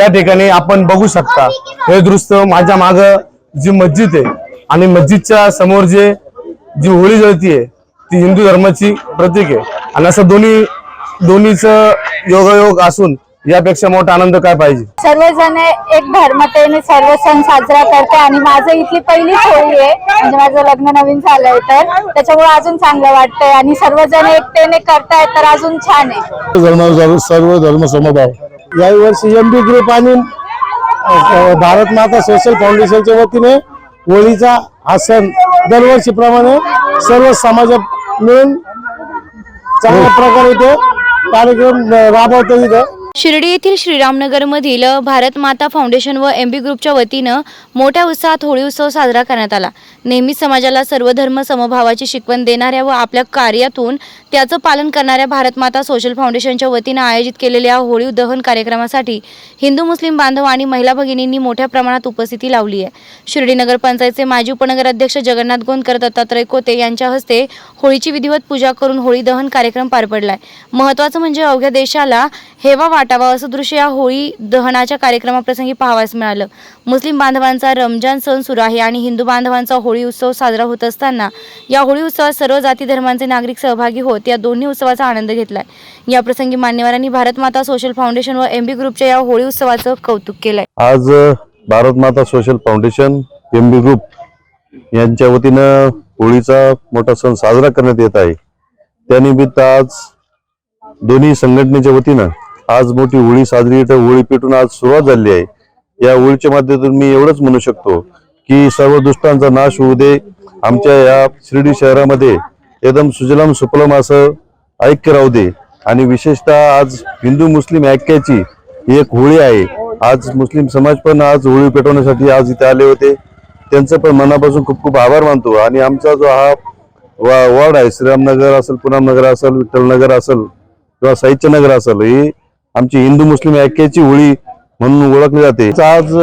या ठिकाणी आपण बघू शकता. हे दृश्य माझ्या माग जी मस्जिद आहे आणि मस्जिदच्या समोर जे जी होळी जळती आहे ती हिंदू धर्माची प्रतीक आहे. आणि असं दोन्ही दोन्हीच योगायोग असून यापेक्षा मोठा आनंद काय पाहिजे? सर्वजण एक धर्मतेने सर्व सण साजरा करते आणि माझं इथली पहिलीच होळी आहे. म्हणजे माझं लग्न नवीन झालंय तर. त्याच्यामुळे अजून चांगलं वाटतंय आणि सर्वजण एकतेने करतायत तर अजून छान आहे. धर्म सर्व धर्म समभाव. याही वर्षी एम बी ग्रुप आणि भारत माता सोशल फाउंडेशनच्या वतीने होळीचा हा सण दरवर्षीप्रमाणे सर्व समाजात मिळून चांगल्या प्रकारे ते कार्यक्रम राबवतो इथं. शिर्डी येथील श्रीरामनगरमधील भारत माता फाउंडेशन व एम बी ग्रुपच्या वतीनं मोठ्या उत्साहात होळी उत्सव साजरा करण्यात आला. नेहमी समाजाला सर्वधर्म समभावाची शिकवण देणाऱ्या व आपल्या कार्यातून त्याचं पालन करणाऱ्या भारत माता सोशल फाउंडेशनच्या वतीनं आयोजित केलेल्या होळी दहन कार्यक्रमासाठी हिंदू मुस्लिम बांधव आणि महिला भगिनींनी मोठ्या प्रमाणात उपस्थिती लावली आहे. शिर्डी नगरपंचायतचे माजी उपनगराध्यक्ष जगन्नाथ गोंदकर दत्तात्रय कोते यांच्या हस्ते होळीची विधिवत पूजा करून होळी दहन कार्यक्रम पार पडलाय. महत्त्वाचं म्हणजे अवघ्या देशाला हेवा वाटावा असं दृश्य या होळी दहनाच्या कार्यक्रमाप्रसंगी पाहावयास मिळालं. मुस्लिम बांधवांचा रमजान सण सुरू आहे आणि हिंदू बांधवांचा होळी उत्सव साजरा होत असताना या होळी उत्सवात सर्व जाती धर्मांचे नागरिक सहभागी होत या दोन्ही उत्सवाचा आनंद घेतलाय. या प्रसंगी मान्यवरांनी भारत माता सोशल फाउंडेशन व एम बी ग्रुपच्या या होळी उत्सवाचं कौतुक केलंय. आज Bharat Mata social foundation M B group यांच्या वतीनं होळीचा मोठा सण साजरा करण्यात येत आहे. त्यानिमित्त आज दोन्ही संघटनेच्या वतीनं आज मोठी होळी साजरी तर होळी पेटून आज सुरुवात झाली आहे. या होळीच्या माध्यमातून मी एवढंच म्हणू शकतो की सर्व दुष्टांचा नाश होऊ दे. आमच्या या शिर्डी शहरामध्ये एकदम सुजलाम सुपलम असं ऐक्य राहू दे. आणि विशेषतः आज हिंदू मुस्लिम ऐक्याची ही एक होळी आहे. आज मुस्लिम समाज पण आज होळी पेटवण्यासाठी आज इथे आले होते. त्यांचं पण मनापासून खूप खूप आभार मानतो. आणि आमचा जो हा वा- वॉर्ड आहे श्रीरामनगर असेल पुनमनगर असेल विठ्ठलनगर असेल किंवा साहित्यनगर असेल ही आमची हिंदू मुस्लिम ऐक्याची होळी म्हणून ओळखली जाते. आज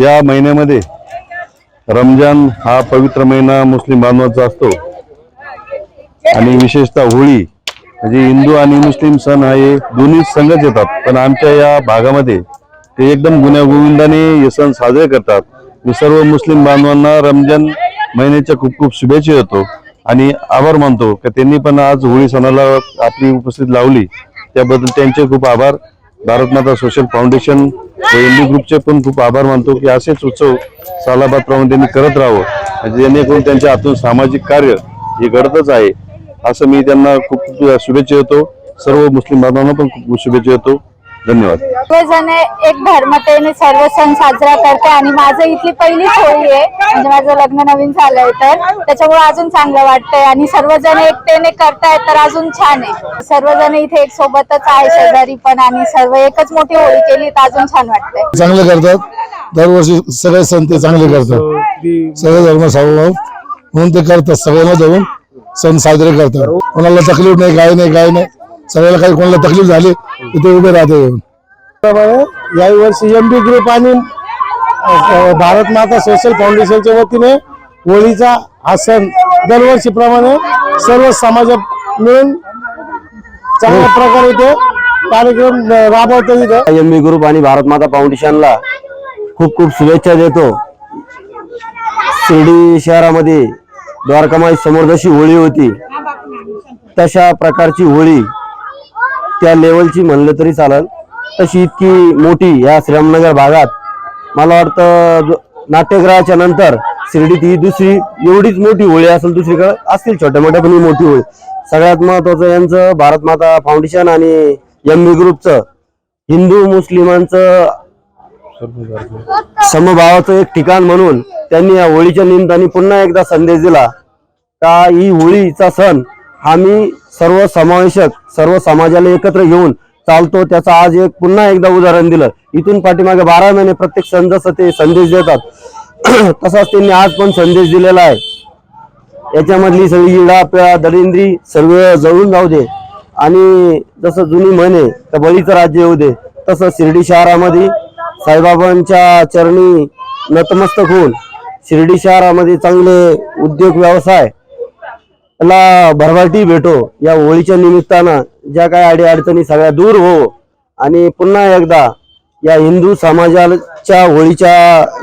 या महिन्यामध्ये रमजान हा पवित्र महिना मुस्लिम बांधवांचा असतो. आणि विशेषतः होळी म्हणजे हिंदू आणि मुस्लिम सण हा हे दोन्ही संघच येतात. पण आमच्या या भागामध्ये ते एकदम गुण्यागोविंदाने हे सण साजरे करतात. मी सर्व मुस्लिम बांधवांना रमजान महिन्याच्या खूप खूप शुभेच्छा देतो. आणि आभार मानतो की त्यांनी पण आज होळी सणाला आपली उपस्थिती लावली. त्याबद्दल त्यांचे खूप आभार. भारत माता सोशल फाउंडेशन व एनडी ग्रुपचे पण खूप आभार मानतो की असेच उत्सव सालाबाद प्रमाणे त्यांनी करत राहावं. जेणेकरून त्यांच्या हातून सामाजिक कार्य हे घडतच आहे. असं मी त्यांना खूप शुभेच्छा देतो. सर्व मुस्लिम बांधवांना पण खूप खूप शुभेच्छा देतो. धन्यवाद. सर्वजण एक धर्मतेने सर्व सण साजरा करते आणि माझं इथली पहिलीच होळी आहे. म्हणजे माझं लग्न नवीन झालंय तर. त्याच्यामुळे अजून चांगलं वाटतंय आणि सर्वजण एकतेने करतायत तर अजून छान आहे. सर्वजण इथे एक सोबतच आहे शेजारी पण आणि सर्व एकच मोठी होळी केली तर अजून छान वाटतंय. चांगले करतात. दरवर्षी सगळे सण ते चांगले करतात. सगळे धर्म समभाव म्हणून ते करतात सगळ्यांना धरून सण साजरे करतात. कोणाला तकलीफ नाही काय नाही काय नाही. सगळ्याला काही कोणाला तकलीफ झाली तिथे उभे राहते येऊन. याही वर्षी एम बी ग्रुप आणि भारत माता सोशल फाउंडेशनच्या वतीने होळीचा हा सण दरवर्षीप्रमाणे सर्व समाजात मिळून चांगल्या प्रकारे ते कार्यक्रम राबवतो इथं. एम बी ग्रुप आणि भारत माता फाउंडेशनला खूप खूप शुभेच्छा देतो. शिर्डी शहरामध्ये द्वारकामाई समोर जशी होळी होती तशा प्रकारची होळी त्या लेवलची म्हणलं तरी चालेल. तशी इतकी मोठी या श्रीरामनगर भागात मला वाटतं नाट्यग्रहाच्या नाट्यगृहाच्या नंतर शिर्डीत ही दुसरी एवढीच मोठी होळी असेल दुसरीकडे असतील छोट्या मोठ्या पण ही मोठी होळी. सगळ्यात महत्वाचं यांचं भारत माता फाउंडेशन आणि एम बी ग्रुपचं हिंदू मुस्लिमांचं समभावाचं एक ठिकाण म्हणून त्यांनी या होळीच्या निमित्ताने पुन्हा एकदा संदेश दिला का ही होळीचा सण हा मी सर्व समावेशक सर्व समाजाला एकत्र घेऊन चालतो. त्याचं आज एक पुन्हा एकदा उदाहरण दिलं. इथून पाठीमागे बारा महिने प्रत्येक सण जसं ते संदेश देतात तसाच त्यांनी आज पण संदेश दिलेला आहे. याच्यामधली सगळी इडा पिळा दलिंद्री सर्व जळून जाऊ दे. आणि जसं जुनी म्हणे तर बळीचं राज्य येऊ दे. तसं शिर्डी शहरामध्ये साईबाबांच्या चरणी नतमस्तक होऊन शिर्डी शहरामध्ये चांगले उद्योग व्यवसाय ला भरभाटी भेटो या होळीच्या निमित्तानं ज्या काही अडी अडचणी सगळ्या दूर हो. आणि पुन्हा एकदा या हिंदू समाजाच्या होळीच्या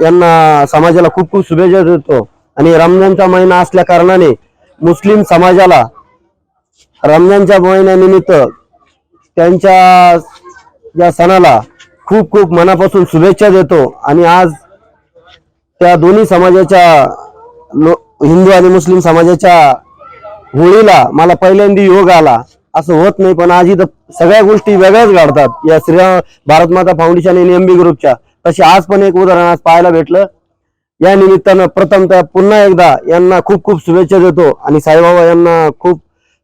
यांना समाजाला खूप खूप शुभेच्छा देतो. आणि रमजानचा महिना असल्या कारणाने मुस्लिम समाजाला रमजानच्या महिन्यानिमित्त त्यांच्या या सणाला खूप खूप मनापासून शुभेच्छा देतो. आणि आज त्या दोन्ही समाजाच्या लो- हिंदू आणि मुस्लिम समाजाच्या होळीला मला पहिल्यांदा योग आला. असं होत नाही पण आज इथं सगळ्या गोष्टी वेगळ्याच घडतात. या श्रीराम भारत माता फाउंडेशन आणि एमबी ग्रुपच्या तसे आज पण एक उदाहरण आज पाहायला भेटलं. या निमित्तानं प्रथमतः पुन्हा एकदा यांना खूप खूप शुभेच्छा देतो आणि साईबाबा यांना खूप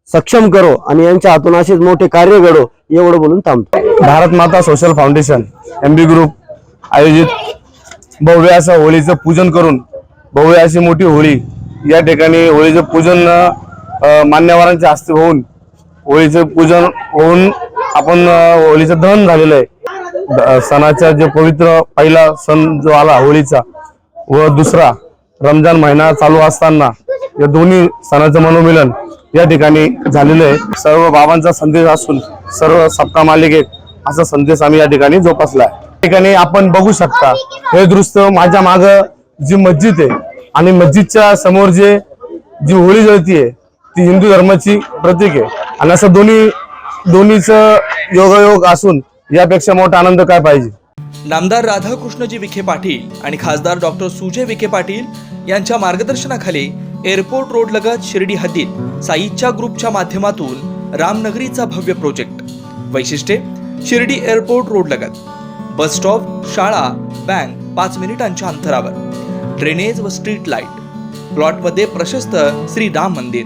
सक्षम करो आणि यांच्या हातून असेच मोठे कार्य घडो एवढं बोलून थांबतो. Bharat Mata social foundation MB group आयोजित भव्य असं होळीचं पूजन करून भव्य अशी मोठी होळी या ठिकाणी होळीचं पूजन मान्यवरांच्या हस्ते होऊन होळीचं पूजन होऊन आपण होळीचं दहन झालेलं आहे. द- सणाचा जे पवित्र पहिला सण जो आला होळीचा व दुसरा रमजान महिना चालू असताना या दोन्ही सणाचं मनोमिलन या ठिकाणी झालेलं आहे. सर्व बाबांचा संदेश असून सर्व सप्ता मालिक एक असा संदेश आम्ही या ठिकाणी जोपासला आहे. ठिकाणी आपण बघू शकता हे दृश्य माझ्या माग जी मस्जिद आहे आणि मस्जिदच्या समोर जे जी होळी जळती आहे ती हिंदू धर्माची प्रतीक आहे. आणि असं दोन्ही दोन्हीचं योगायोग असून यापेक्षा मोठा आनंद काय पाहिजे? नामदार राधाकृष्णजी विखे पाटील आणि खासदार डॉक्टर सुजय विखे पाटील यांच्या मार्गदर्शनाखाली एअरपोर्ट रोड लगत शिर्डी हद्दीत साईच्या ग्रुपच्या माध्यमातून रामनगरीचा भव्य प्रोजेक्ट. वैशिष्ट्ये शिर्डी एअरपोर्ट रोड लगत. बस स्टॉप शाळा बँक पाच मिनिटांच्या अंतरावर. ड्रेनेज व स्ट्रीट लाइट. प्लॉटमध्ये प्रशस्त श्री राम मंदिर.